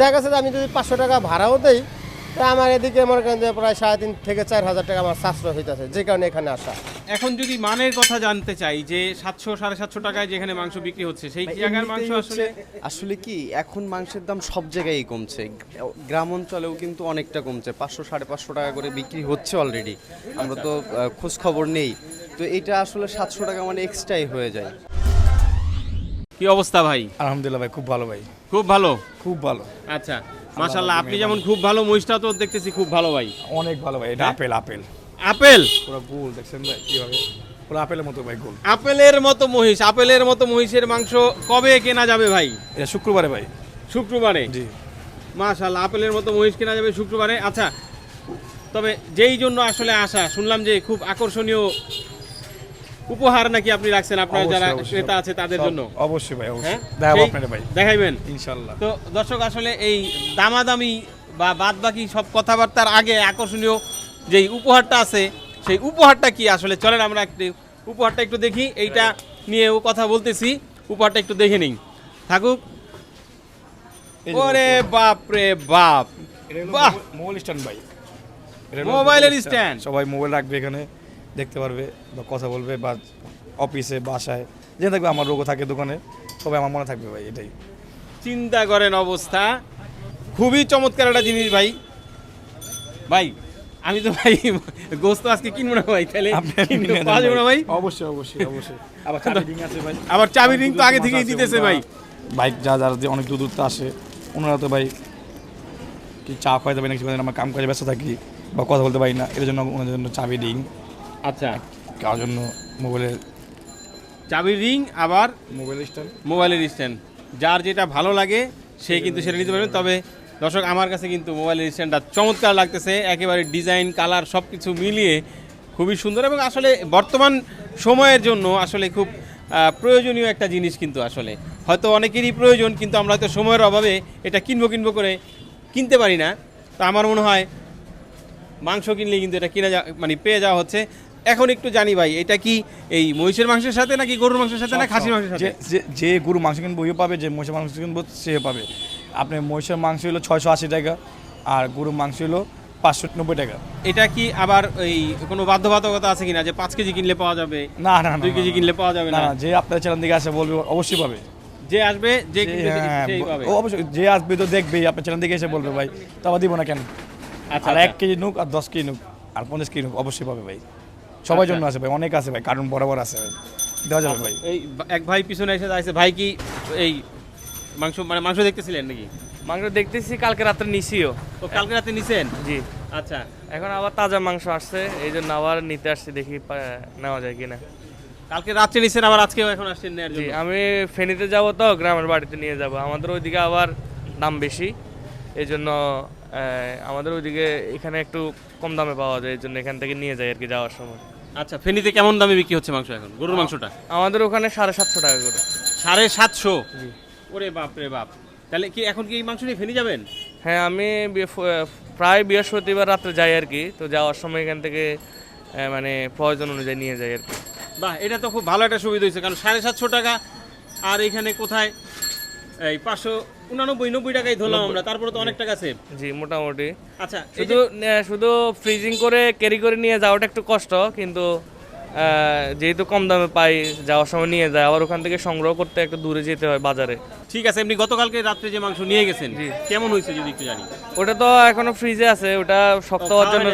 দেখা গেছে যে আমি যদি পাঁচশো টাকা ভাড়াও দেই তা আমার এদিকে মনে করেন যে প্রায় সাড়ে তিন থেকে চার হাজার টাকা আমার সাশ্রয় হইতেছে যে কারণে এখানে আসা। এখন যদি মানের কথা জানতে চাই যে সাতশো সাড়ে সাতশো টাকায় যেখানে মাংস বিক্রি হচ্ছে সেই জায়গার মাংস আসলে হচ্ছে- আসলে? কি এখন মাংসের দাম সব জায়গায় কমছে। গ্রাম অঞ্চলেও কিন্তু অনেকটা কমছে পাঁচশো সাড়ে পাঁচশো টাকা করে বিক্রি হচ্ছে অলরেডি আমরা তো খোঁজ খবর নেই। তো এটা আসলে সাতশো টাকা মানে এক্সট্রাই হয়ে যায়। কি অবস্থা ভাই? আলহামদুলিল্লাহ ভাই খুব ভালো ভাই। খুব ভালো? খুব ভালো। আচ্ছা মাশাল্লাহ আপনি যেমন খুব ভালো মহিষটা তো দেখতেছি খুব ভালো ভাই। অনেক ভালো ভাই এটা হ্যাঁ? Apple apple. আপেল? পুরো গোল দেখছেন ভাই কীভাবে? পুরো আপেলের মতো ভাই গোল। আপেলের মতো মহিষ আপেলের মতো মহিষের মাংস কবে কেনা যাবে ভাই? এটা শুক্রবারে ভাই। শুক্রবারে? জি। মাশাল্লাহ আপেলের মতো মহিষ কেনা যাবে শুক্রবারে। আচ্ছা তবে যেই জন্য আসলে আসা শুনলাম যে খুব আকর্ষণীয় উপহার নাকি আপনি রাখছেন আপনার যারা। ক্রেতা আছে তাদের জন্য? অবশ্যই ভাই হ্যাঁ? অবশ্যই দেখাবো আপনারা ভাই। দেখাইবেন? ইনশাল্লাহ। তো দর্শক আসলে এই দামাদামি বা বাদ বাকি সব কথাবার্তার আগে আকর্ষণীয় যেই উপহারটা আছে সেই উপহারটা কি আসলে? চলেন আমরা একটু উপহারটা একটু দেখি। এইটা নিয়েও কথা বলতেছি। উপহারটা একটু দেখে নিই। থাকুক। ওরে বাপ। রে বাপ বাহ! মোবাইল- স্ট্যান্ড ভাই। মোবাইলের স্ট্যান্ড। সবাই মোবাইল রাখবে এখানে। দেখতে পারবে বা কথা বলবে বা অফিসে বাসায় যে থাকবে আমার রোগও থাকে দোকানে সবাই আমার মনে থাকবে ভাই এটাই। চিন্তা করেন অবস্থা। খুবই চমৎকার একটা জিনিস ভাই। ভাই আমি তো ভাই গোস্ত আজকে কিনবো না ভাই তাহলে পাওয়া যাবে না ভাই। অবশ্যই অবশ্যই অবশ্যই। আবার চাবি ring আছে ভাই। আবার চাবি রিং তো আগে থেকেই দিতেছে ভাই। বাইক যা যারা যে অনেক দূর দূর তো আসে ওনারা তো ভাই কি চা খাওয়াতে পারি না কিছু আমরা কাম কাজে ব্যস্ত থাকি বা কথা বলতে পারি না এর জন্য ওনাদের জন্য চাবি রিং। আচ্ছা। কার জন্য মোবাইলের চাবি রিং আবার মোবাইল স্ট্যান্ড মোবাইলের স্ট্যান্ড যার যেটা ভালো লাগে সে কিন্তু সেটা নিতে পারবেন তবে দর্শক আমার কাছে কিন্তু মোবাইলের স্ট্যান্ডটা চমৎকার লাগতেছে। একেবারে ডিজাইন কালার সব কিছু মিলিয়ে খুবই সুন্দর এবং আসলে বর্তমান সময়ের জন্য আসলে খুব প্রয়োজনীয় একটা জিনিস কিন্তু আসলে। হয়তো অনেকেরই প্রয়োজন কিন্তু আমরা হয়তো সময়ের অভাবে এটা কিনবো কিনবো করে কিনতে পারি না। তো আমার মনে হয় মাংস কিনলে কিন্তু এটা কিনা যা মানে পেয়ে যাওয়া হচ্ছে। এখন একটু জানি ভাই এটা কি এই মহিষের মাংসের সাথে নাকি গরুর মাংসের সাথে না খাসির মাংসের সাথে? যে গরু মাংস কিনবো ওইও পাবে যে মহিষের মাংস কিনবো সে পাবে। আপনি মহিষের মাংস হলো ছয়শো আশি টাকা আর গরুর মাংস হলো পাঁচশো নব্বই টাকা। এটা কি আবার ওই কোনো বাধ্যবাধকতা আছে কিনা যে পাঁচ কেজি কিনলে পাওয়া যাবে না না না, দুই কেজি কিনলে পাওয়া যাবে না না? না যে আপনার চ্যানেল দিকে আসে বলবে অবশ্যই পাবে। যে আসবে যে যে- কিনবে হ্যাঁ, সেই পাবে। ও অবশ্যই যে আসবে তো দেখবেই আপনার চ্যানেল দিকে এসে বলবে ভাই তো আবার দিব না কেন? আচ্ছা আর এক আচ্ছা। কেজি নুক আর দশ কেজি নুক আর পঞ্চাশ কেজি নুক অবশ্যই পাবে ভাই। সবার জন্য আছে ভাই অনেক আছে ভাই কার্টুন বরাবর আছে ভাই। দেওয়া যাবে ভাই। এই এক ভাই পিছনে এসে যাচ্ছে ভাই কি এই মাংস মানে মাংস দেখতেছিলেন নাকি? মাংস দেখতেছি কালকে রাত্রে নিছিও। তো কালকে রাতে নিছেন? জি। আচ্ছা। এখন আবার তাজা মাংস আসছে এই জন্য আবার নিতে আসছি দেখি নেওয়া যায় কিনা। কালকে রাত্রে নিছেন আবার আজকেও এখন আসছেন নেওয়ার জন্য? আমি ফেনীতে যাব তো গ্রামের বাড়িতে নিয়ে যাব। আমাদের ওইদিকে আবার দাম বেশি এই জন্য আমাদের ওইদিকে এখানে একটু কম দামে পাওয়া যায় এই জন্য এখান থেকে নিয়ে যাই আর কি যাওয়ার সময়। আচ্ছা ফেনীতে কেমন দামে বিক্রি হচ্ছে মাংস এখন? গরুর মাংসটা? আমাদের ওখানে সাড়ে সাতশো টাকা করে। সাড়ে সাতশো? ওরে বাপ রে বাপ। তাহলে কি এখন কি এই মাংস নিয়ে ফেনী যাবেন? হ্যাঁ আমি প্রায় বৃহস্পতিবার রাত্রে যাই আর কি তো যাওয়ার সময় এখান থেকে মানে প্রয়োজন অনুযায়ী নিয়ে যাই আর কি। বাহ এটা তো খুব ভালো একটা সুবিধা হয়েছে কারণ সাড়ে সাতশো টাকা আর এখানে কোথায়? এই পাঁচশো উনানব্বই নব্বই টাকাই ধরলাম আমরা তারপরে তো অনেক টাকা সেভ জি মোটামুটি। আচ্ছা শুধু শুধু ফ্রিজিং করে ক্যারি করে নিয়ে যাওয়াটা একটু কষ্ট কিন্তু যেহেতু কম দামে পাই যাওয়ার সময় নিয়ে যায় আবার ওখান থেকে সংগ্রহ করতে একটু দূরে যেতে হয় বাজারে। ঠিক আছে এমনি গতকালকে রাত্রে যে মাংস নিয়ে গেছেন। কেমন হয়েছে যদি একটু জানি? ওটা তো এখনও ফ্রিজে আছে ওটা শক্ত হওয়ার জন্য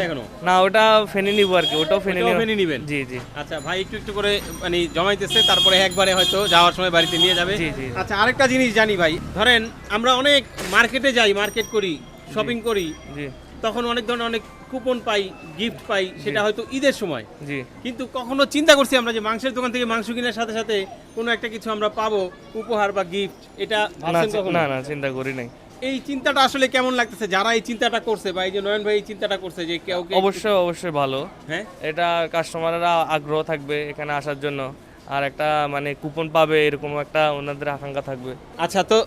না ওটা ফেনে নিবো আর কি ওটাও ফেনে ফেনে নিবেন? জি জি। আচ্ছা ভাই একটু একটু করে মানে জমাইতেছে তারপরে একবারে হয়তো যাওয়ার সময় বাড়িতে নিয়ে যাবে। জি, জি। আচ্ছা আরেকটা জিনিস জানি ভাই ধরেন আমরা অনেক মার্কেটে যাই মার্কেট করি শপিং করি জি। তখন অনেক ধরনের অনেক কুপন পাই গিফট পাই সেটা হয়তো ঈদের সময়। জি। কিন্তু কখনো চিন্তা করছি আমরা যে মাংসের দোকান থেকে মাংস কেনার সাথে সাথে কোনো একটা কিছু আমরা পাবো উপহার বা গিফট এটা না না না চিন্তা করি নাই। এই চিন্তাটা আসলে কেমন লাগতেছে? যারা এই চিন্তাটা করছে বা এই যে নয়ন ভাই এই চিন্তাটা করছে যে কেউ অবশ্যই অবশ্যই ভালো। হ্যাঁ? এটা কাস্টমাররা আগ্রহ থাকবে এখানে আসার জন্য। আর একটা মানে কুপন পাবে এরকম একটা ওনাদের আকাঙ্ক্ষা থাকবে। আচ্ছা তো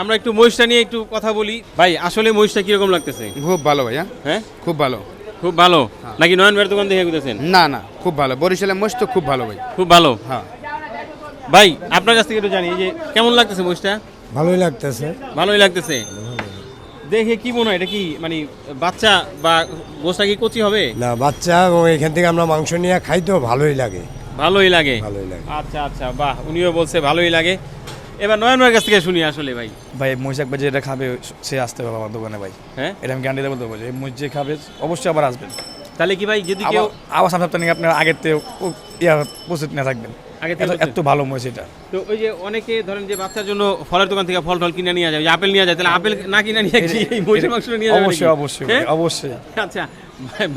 আমরা একটু মহিষটা নিয়ে একটু কথা বলি। ভাই আসলে মহিষটা কীরকম লাগতেছে? খুব ভালো ভাইয়া। হ্যাঁ? খুব ভালো। খুব ভালো? নাকি নয়ন ভাইয়ের দোকান থেকে ঘুরতেছেন না না খুব ভালো। বরিশালের মোষ তো খুব ভালো ভাই। খুব ভালো? হ্যাঁ। ভাই আপনার কাছ থেকে একটু জানি যে কেমন লাগতেছে মহিষটা? ভালোই লাগতেছে। ভালোই লাগতেছে? দেখে কি মনে হয় এটা কি মানে বাচ্চা বা গোসটা কি কচি হবে? না বাচ্চা এখান থেকে আমরা মাংস নিয়ে খাই তো ভালোই লাগে। ভালোই লাগে। ভালোই লাগে। আচ্ছা আচ্ছা বাহ উনিও বলছে ভালোই লাগে। এবার নয়ন ভাইয়ের কাছ থেকে শুনি আসলে ভাই। ভাই মহিষাক ভাই যেটা খাবে সে আসতে হবে আমার দোকানে ভাই। হ্যাঁ? এটা আমি গ্যারান্টি দেবো তো যে মহিষ যে খাবে অবশ্যই আবার আসবেন। তাহলে কি ভাই যদি কেউ আবার সামনে সপ্তাহে আপনার আগের থেকে ইয়া প্রস্তুত না থাকবেন। আগে থেকে এত- ভালো মহিষ এটা। তো ওই যে অনেকে ধরেন যে বাচ্চার জন্য ফলের দোকান থেকে ফল টল কিনে নিয়ে যায় আপেল নিয়ে যায় তাহলে আপেল না কিনে নিয়ে কি এই মহিষের মাংস নিয়ে যাবে অবশ্যই অবশ্যই হ্যাঁ? অবশ্যই। আচ্ছা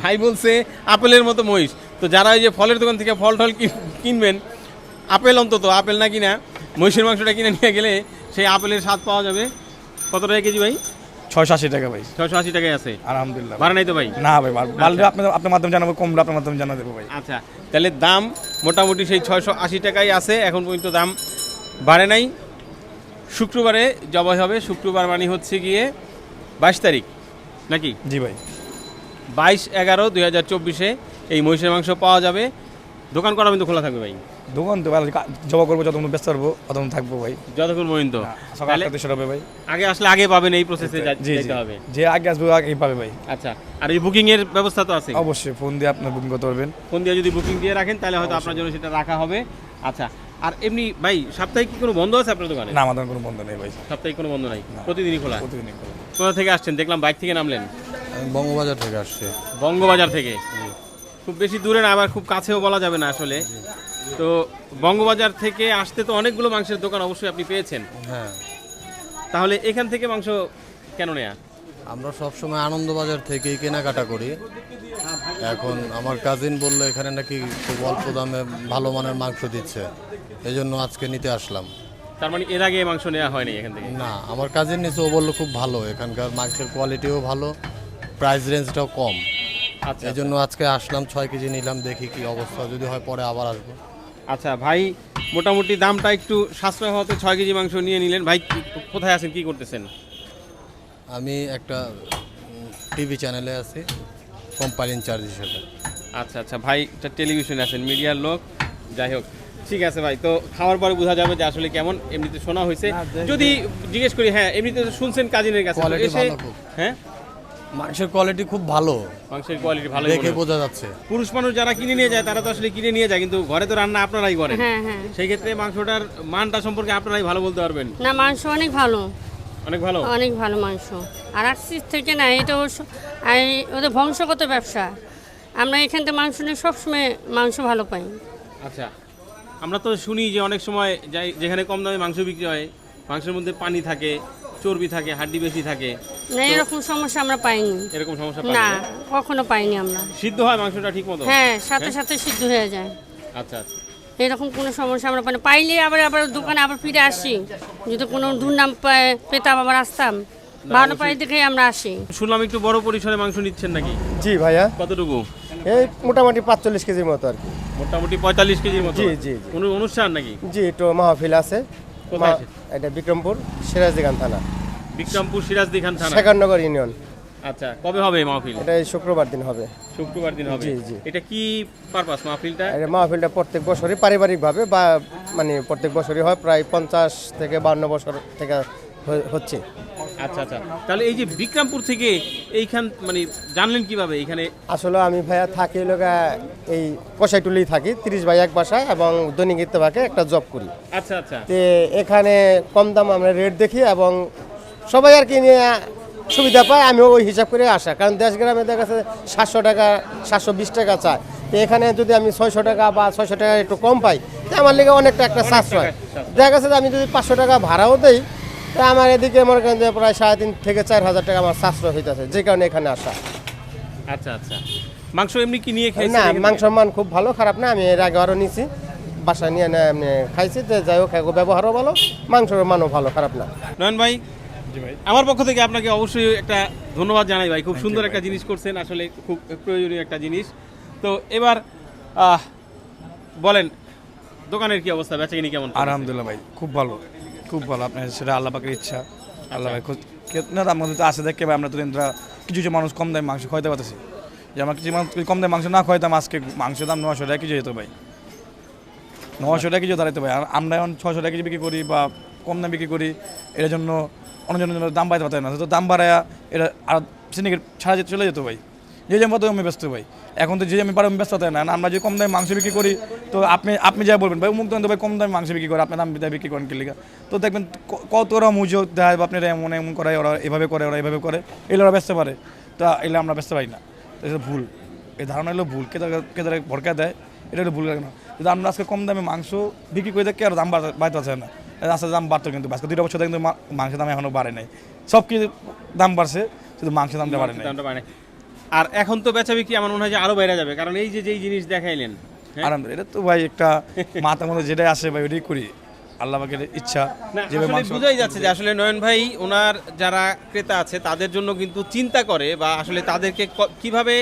ভাই বলছে আপেলের মতো মহিষ। তো যারা ওই যে ফলের দোকান থেকে ফল টল কিন- কিনবেন আপেল অন্তত আপেল না কিনা মহিষের মাংসটা কিনে নিয়ে গেলে সেই আপেলের স্বাদ পাওয়া যাবে। কত টাকা কেজি ভাই? ছয়শো আশি টাকা ভাই। ছয়শো আশি টাকায় আছে? আলহামদুলিল্লাহ। ভাড়া নাই তো ভাই? না ভাই বাড়লে আপনার আপনার মাধ্যমে জানাব কমলে আপনার মাধ্যমে জানা দেবো ভাই। আচ্ছা তাহলে দাম মোটামুটি সেই ছয়শো আশি টাকাই আছে এখন পর্যন্ত দাম বাড়ে নাই। শুক্রবারে জবাই হবে শুক্রবার মানে হচ্ছে গিয়ে বাইশ তারিখ নাকি? জি ভাই। বাইশ এগারো দুই হাজার চব্বিশে এই মহিষের মাংস পাওয়া যাবে। দোকান করা কিন্তু খোলা থাকবে ভাই? দোকান তো ভালো জবা করব যতক্ষণ ব্যস্ত থাকব ততক্ষণ থাকব ভাই। যতক্ষণ পর্যন্ত। সকাল আটটা দেশের হবে ভাই। আগে আসলে আগে পাবেন এই প্রসেসে যেতে হবে। যে আগে আসবে আগেই পাবে ভাই। আচ্ছা আর এই বুকিং এর ব্যবস্থা তো আছে। অবশ্যই ফোন দিয়ে আপনার বুকিং করতে পারবেন। ফোন দিয়ে যদি বুকিং দিয়ে রাখেন তাহলে হয়তো আপনার জন্য সেটা রাখা হবে। আচ্ছা আর এমনি ভাই সাপ্তাহিক কি কোনো বন্ধ আছে আপনার দোকানে? না আমাদের কোনো বন্ধ নেই ভাই। সাপ্তাহিক কোনো বন্ধ নাই? প্রতিদিনই খোলা? প্রতিদিনই করব। কোথা থেকে আসছেন? দেখলাম বাইক থেকে নামলেন। আমি বঙ্গবাজার থেকে আসছি। বঙ্গবাজার থেকে? খুব বেশি দূরে না আবার খুব কাছেও বলা যাবে না আসলে। তো বঙ্গবাজার থেকে আসতে তো অনেকগুলো মাংসের দোকান অবশ্যই আপনি পেয়েছেন। হ্যাঁ। তাহলে এখান থেকে মাংস কেন নেয়া? আমরা সবসময় আনন্দবাজার থেকেই কেনাকাটা করি। এখন আমার কাজিন বলল এখানে নাকি খুব অল্প দামে ভালো মানের মাংস দিচ্ছে। এই জন্য আজকে নিতে আসলাম। তার মানে এর আগে মাংস নেওয়া হয়নি এখান থেকে? না আমার কাজিন নিচে ও বলল খুব ভালো এখানকার মাংসের কোয়ালিটিও ভালো। প্রাইস রেঞ্জটাও কম। আচ্ছা এই জন্য আজকে আসলাম ছয় কেজি নিলাম দেখি কি অবস্থা। যদি হয় পরে আবার আসব। আচ্ছা ভাই মোটামুটি দামটা একটু সাশ্রয় হওয়াতে ছয় কেজি মাংস নিয়ে নিলেন। ভাই কোথায় আছেন কি করতেছেন? আমি একটা টিভি চ্যানেলে আছি কোম্পানি ইনচার্জ হিসেবে। আচ্ছা আচ্ছা ভাই একটা টেলিভিশনে আছেন মিডিয়ার লোক। যাই হোক ঠিক আছে ভাই তো খাওয়ার পরে বোঝা যাবে যে আসলে কেমন এমনিতে শোনা হয়েছে। যদি জিজ্ঞেস করি হ্যাঁ এমনিতে শুনছেন কাজিনের কাছে এসে হ্যাঁ? মাংসের কোয়ালিটি খুব ভালো। মাংসের কোয়ালিটি ভালো দেখে বোঝা যাচ্ছে। পুরুষ মানুষ যারা কিনে নিয়ে যায় তারা তো আসলে কিনে নিয়ে যায় কিন্তু ঘরে তো রান্না আপনারাই করেন। হ্যাঁ হ্যাঁ। সেই ক্ষেত্রে মাংসটার মানটা সম্পর্কে আপনারাই ভালো বলতে পারবেন। না মাংস অনেক ভালো। অনেক ভালো? অনেক ভালো মাংস। আর আসছিস থেকে না এটা অবশ্য এই- ওদের বংশগত ব্যবসা। আমরা এখান থেকে মাংস নিয়ে সবসময় মাংস ভালো পাই। আচ্ছা। আমরা তো শুনি যে অনেক সময় যাই যেখানে কম দামে মাংস বিক্রি হয় মাংসের মধ্যে পানি থাকে। চর্বি থাকে হাড্ডি বেশি থাকে না এরকম সমস্যা আমরা পাইনি। এরকম সমস্যা না পাই না? কখনো পাইনি আমরা। সিদ্ধ হয় মাংসটা ঠিক মতো হ্যাঁ সাথে সাথে সিদ্ধ হয়ে যায়। আচ্ছা আচ্ছা। এরকম কোনো সমস্যা আমরা পাইনি। পাইলে আবার আবার দোকানে আবার ফিরে আসি। যদি কোনো দুর্নাম পায়- পেতাম আবার আসতাম। ভালো পাই দেখে আমরা আসি। শুনলাম একটু বড় পরিসরে মাংস নিচ্ছেন নাকি? জি ভাইয়া। কতটুকু? এই মোটামুটি পাঁচচল্লিশ কেজির মতো আর কি। মোটামুটি পঁয়তাল্লিশ কেজির মতো? জি, জি, অনুষ্ঠান নাকি? জি একটু মাহফিল আছে। কোথায়? এটা বিক্রমপুর সিরাজদিঘান থানা। বিক্রমপুর সিরাজদিখান থানা? শেখানগর ইউনিয়ন। আচ্ছা কবে হবে এই মাহফিল? এটা এই শুক্রবার দিন হবে। শুক্রবার দিন হবে। জি, জি। এটা কি পারপাস মাহফিলটা? এটা মাহফিলটা প্রত্যেক বছরই পারিবারিকভাবে বা মানে প্রত্যেক বছরই হয় প্রায় পঞ্চাশ থেকে বান্ন বছর থেকে হচ্ছে। আচ্ছা আচ্ছা। তাহলে এই যে বিক্রমপুর থেকে এইখান মানে জানলেন কীভাবে এখানে? আসলে আমি ভাইয়া থাকি লোকা এই কষাইটুলি থাকি তিরিশ বাই এক বাসায় এবং দৈনিক ইত্তেফাকে একটা জব করি। আচ্ছা আচ্ছা। তে এখানে কম দাম আমরা রেট দেখি এবং সবাই আর কি নিয়ে সুবিধা পায় আমিও ওই হিসাব করে আসা। কারণ দেশ গ্রামে দেখা যাচ্ছে সাতশো টাকা সাতশো বিশ টাকা চায়। তো এখানে যদি আমি ছয়শো টাকা বা ছয়শো টাকা একটু কম পাই আমার লিগে অনেকটা একটা সাশ্রয়। দেখা যাচ্ছে যে আমি যদি পাঁচশো টাকা ভাড়াও দেই তা আমার এদিকে মনে করেন যে প্রায় সাড়ে তিন থেকে চার হাজার টাকা আমার সাশ্রয় হইতেছে যে কারণে এখানে আসা। আচ্ছা আচ্ছা। মাংস এমনি কি নিয়ে খেয়েছেন না? মাংসের মান খুব ভালো খারাপ না আমি এর আগে আরও নিয়েছি বাসা নিয়ে না এমনি খাইছি যে যাই হোক এগো ব্যবহারও ভালো মাংসের মানও ভালো খারাপ না। নয়ন ভাই আমার পক্ষ থেকে আপনাকে অবশ্যই একটা ধন্যবাদ জানাই ভাই। খুব সুন্দর একটা জিনিস করছেন আসলে খুব প্রয়োজনীয় একটা জিনিস। তো এবার বলেন দোকানের কি অবস্থা? বেচাকিনি কেমন? আলহামদুলিল্লাহ ভাই খুব ভালো। খুব ভালো, আপনার সেটা আল্লাহ পাকের ইচ্ছা, আল্লাহ খুব- না মধ্যে তো আছে, দেখে আমরা তো দিনটা কিছু কিছু মানুষ কম দামে মাংস খাইতে পারতেছি। যে আমার কিছু মানুষ কম দামে মাংস না খাইতাম আজকে মাংসের দাম নশো টাকা কেজি যেত ভাই। নশো টাকা কেজি দাঁড়াইতে ভাই। আর আমরা এখন ছশো টাকা কেজি বিক্রি করি বা কম দামে বিক্রি করি, এর জন্য অন্যজনের দাম বাড়াতে পারতেন না। তো দাম বাড়ায় এটা আর সিন্ডিকেট ছাড়া যেতে চলে যেত ভাই। যে যেমন পারতো আমি ব্যস্ত ভাই। এখন তো যে আমি পারো আমি ব্যস্ত হতে না। আমরা যদি কম দামে মাংস বিক্রি করি, তো আপনি আপনি যা বলবেন। ভাই মুখ ভাই কম দামে মাংস বিক্রি করে আপনার দাম বিক্রি করেন কিলিকা তো দেখবেন ক- কত ওরা মুজোগ দেয় আপনারা এমন এমন করে, ওরা এভাবে করে, ওরা এভাবে করে। এগুলো ওরা বেচতে পারে। তো এগুলো আমরা বেচতে পারি না। এটা ভুল। এই ধারণা হলো ভুল। কে কেদারে কে ভরকা দেয়, এটা হলো ভুল কেন যদি আমরা আজকে কম দামে মাংস বিক্রি করে দেখি আর দাম বাড়তে- পারছে না। আস্তে দাম বাড়তো কিন্তু। আজকে দুইটা বছর কিন্তু মাংসের দাম এখনও বাড়ে নাই। সব কিছু দাম বাড়ছে, শুধু মাংসের দামটা বাড়ে নাই। আর এখন তো বেচা বিক্রি আমার মনে হয় যে আরও বেড়ে যাবে কারণ এই যে যেই জিনিস দেখাইলেন হ্যাঁ? আরাম এটা তো ভাই একটা মাথা মতো যেটাই আসে ভাই ওটাই করি আল্লাহ পাকের ইচ্ছা বোঝাই যাচ্ছে যে আসলে নয়ন ভাই ওনার যারা ক্রেতা আছে তাদের জন্য কিন্তু চিন্তা করে বা আসলে তাদেরকে কীভাবে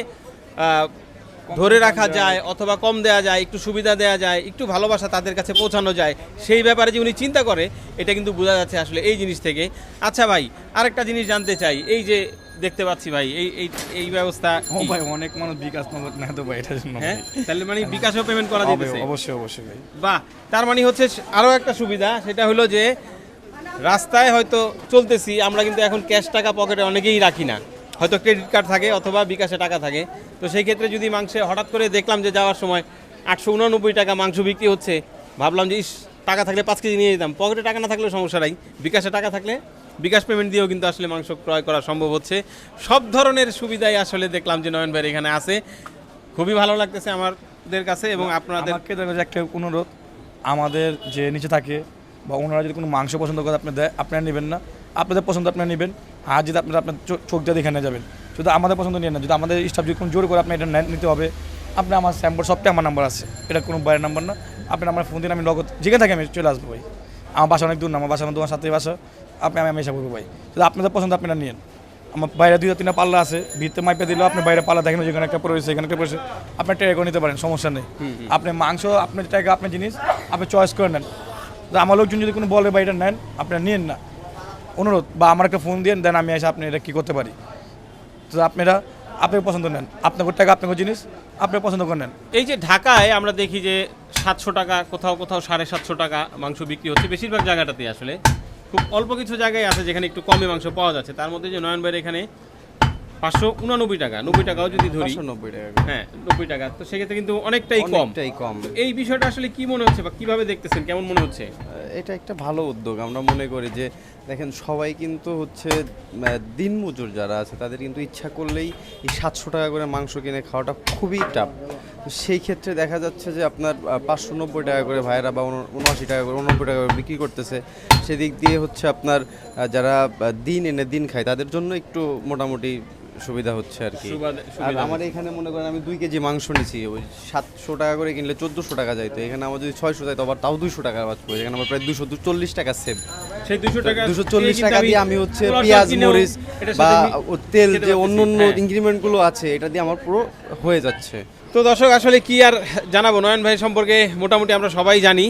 ধরে রাখা যায় অথবা কম দেয়া যায় একটু সুবিধা দেয়া যায় একটু ভালোবাসা তাদের কাছে পৌঁছানো যায় সেই ব্যাপারে যে উনি চিন্তা করে এটা কিন্তু বোঝা যাচ্ছে আসলে এই জিনিস থেকে। আচ্ছা ভাই আরেকটা জিনিস জানতে চাই এই যে দেখতে পাচ্ছি ভাই এই এই এই ব্যবস্থা ও ভাই অনেক মানুষ বিকাশ নগদ না তো ভাই এটার জন্য হ্যাঁ? তাহলে মানে বিকাশও পেমেন্ট করা যেতেছে। অবশ্যই অবশ্যই ভাই। বাহ তার মানে হচ্ছে আরও একটা সুবিধা সেটা হলো যে রাস্তায় হয়তো চলতেছি আমরা কিন্তু এখন ক্যাশ টাকা পকেটে অনেকেই রাখি না। হয়তো ক্রেডিট কার্ড থাকে অথবা বিকাশে টাকা থাকে। তো সেই ক্ষেত্রে যদি মাংসে হঠাৎ করে দেখলাম যে যাওয়ার সময় আটশো উননব্বই টাকা মাংস বিক্রি হচ্ছে, ভাবলাম যে, ইস, টাকা থাকলে পাঁচ কেজি নিয়ে যেতাম। পকেটে টাকা না থাকলে সমস্যা নাই। বিকাশে টাকা থাকলে বিকাশ পেমেন্ট দিয়েও কিন্তু আসলে মাংস ক্রয় করা সম্ভব হচ্ছে। সব ধরনের সুবিধাই আসলে দেখলাম যে নয়ন ভাইয়ের এখানে আছে। খুবই ভালো লাগতেছে আমাদের কাছে এবং আপনাদের আমাকে দেখো একটা অনুরোধ। আমাদের যে নিচে থাকে বা ওনারা যদি কোনো মাংস পছন্দ করে, আপনি দেয় আপনারা নেবেন না। আপনাদের পছন্দ আপনারা নেবেন আর যদি আপনারা আপনার চোখ দিয়ে দেখে নিয়ে যাবেন। শুধু আমাদের পছন্দ নিয়ে না যদি আমাদের স্টাফ যদি কোনো জোর করে আপনি এটা নিতে হবে আপনি আমার স্যাম্পল সবটাই আমার নাম্বার আছে। এটা কোনো বাইরের নাম্বার না। আপনি আমার ফোন দিন আমি নগদ যেখানে থাকি আমি চলে আসব ভাই। আমার বাসা অনেক দূর না আমার বাসা আমার তোমার সাথে বাসা। আপনি আমি আমি এসে করব ভাই। যদি আপনাদের পছন্দ আপনারা নিন আমার বাইরে দুই তিনটা পাল্লা আছে ভিতরে মাইপে দিলেও আপনি বাইরে পাল্লা দেখেন যেখানে একটা পড়েছে এখানে একটা পড়েছে আপনি ট্রাই করে নিতে পারেন সমস্যা নেই। আপনি মাংস আপনার টাকা আপনার জিনিস আপনি চয়েস করে নেন। আমার লোকজন যদি কোনো বলে বা এটা নেন আপনারা নিন না। অনুরোধ বা আমার একটা ফোন দিয়ে দেন আমি এসে আপনি এটা কী করতে পারি। তো আপনারা আপনার পছন্দ নেন। আপনার টাকা আপনার জিনিস আপনি পছন্দ করে নেন। এই যে ঢাকায় আমরা দেখি যে সাতশো টাকা কোথাও কোথাও সাড়ে সাতশো টাকা মাংস বিক্রি হচ্ছে বেশিরভাগ জায়গাটাতেই আসলে। খুব অল্প কিছু জায়গায় আছে যেখানে একটু কমে মাংস পাওয়া যাচ্ছে। তার মধ্যে যে নয়ন ভাইয়ের এখানে পাঁচশো উনানব্বই টাকা নব্বই টাকাও যদি ধরি নব্বই টাকা। হ্যাঁ নব্বই টাকা তো সেক্ষেত্রে কিন্তু অনেকটাই কম। অনেকটাই কম। এই বিষয়টা আসলে কি মনে হচ্ছে বা কীভাবে দেখতেছেন কেমন মনে হচ্ছে? এটা একটা ভালো উদ্যোগ। আমরা মনে করি যে দেখেন সবাই কিন্তু হচ্ছে দিনমজুর যারা আছে তাদের কিন্তু ইচ্ছা করলেই এই সাতশো টাকা করে মাংস কিনে খাওয়াটা খুবই টাফ তো সেই ক্ষেত্রে দেখা যাচ্ছে যে আপনার পাঁচশো নব্বই টাকা করে ভাইয়েরা বা উন- উনআশি টাকা করে উনব্বই টাকা করে বিক্রি করতেছে সেদিক দিয়ে হচ্ছে আপনার যারা দিন এনে দিন খায় তাদের জন্য একটু মোটামুটি সুবিধা হচ্ছে আর কি। আর আমার এখানে মনে করেন আমি দুই কেজি মাংস নিছি ওই সাতশো টাকা করে কিনলে চোদ্দোশো টাকা যাইতো এখানে আমার যদি ছয়শো যাইতো আবার তাও দুইশো টাকা বাঁচবো এখানে আমার প্রায় দুশো চল্লিশ টাকা সেভ সেই দুশো টাকা দুশো চল্লিশ টাকা দিয়ে আমি হচ্ছে পেঁয়াজ মরিচ বা তেল যে অন্য অন্য। ইনগ্রিডিয়েন্টগুলো আছে এটা দিয়ে আমার পুরো হয়ে যাচ্ছে। তো দর্শক আসলে কি আর জানাব? নয়ন ভাই সম্পর্কে মোটামুটি আমরা সবাই জানি।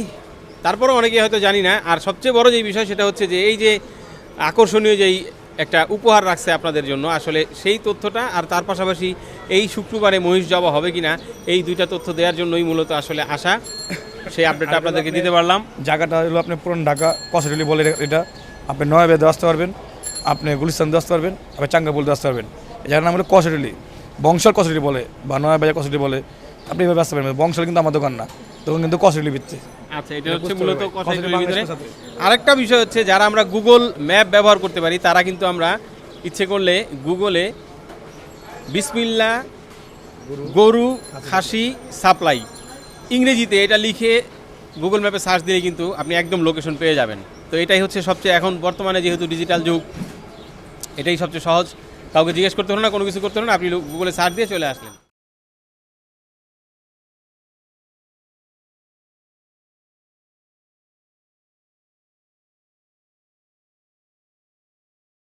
তারপরেও অনেকে হয়তো জানি না। আর সবচেয়ে বড় যে বিষয় সেটা হচ্ছে যে এই যে আকর্ষণীয় যেই একটা উপহার রাখছে আপনাদের জন্য আসলে সেই তথ্যটা আর তার পাশাপাশি এই শুক্রবারে মহিষ জবা হবে কিনা এই দুইটা তথ্য দেওয়ার জন্যই মূলত আসলে আসা সেই আপডেটটা আপনাদেরকে দিতে পারলাম। জায়গাটা হলো আপনি পুরন ঢাকা কসেটলি বলে এটা আপনি নয় বেদে আসতে পারবেন আপনি গুলিস্তান দিয়ে আসতে পারবেন আপনি চাঙ্গা বলতে আসতে পারবেন। জায়গার নাম হলো কসেটলি বংশাল কসেটলি বলে বা নয় বাজার কসেটলি বলে। আপনি এভাবে আসতে পারবেন। বংশাল কিন্তু আমার দোকান না। তখন কিন্তু কসেটলি ভিত্তি আচ্ছা এটা হচ্ছে মূলত। আরেকটা বিষয় হচ্ছে যারা আমরা গুগল ম্যাপ ব্যবহার করতে পারি তারা কিন্তু আমরা ইচ্ছে করলে গুগলে বিসমিল্লা গরু খাসি সাপ্লাই ইংরেজিতে এটা লিখে গুগল ম্যাপে সার্চ দিলে কিন্তু আপনি একদম লোকেশন পেয়ে যাবেন। তো এটাই হচ্ছে সবচেয়ে এখন বর্তমানে যেহেতু ডিজিটাল যুগ, এটাই সবচেয়ে সহজ। কাউকে জিজ্ঞেস করতে হলো না, কোনো কিছু করতে হলো না, আপনি গুগলে সার্চ দিয়ে চলে আসলেন।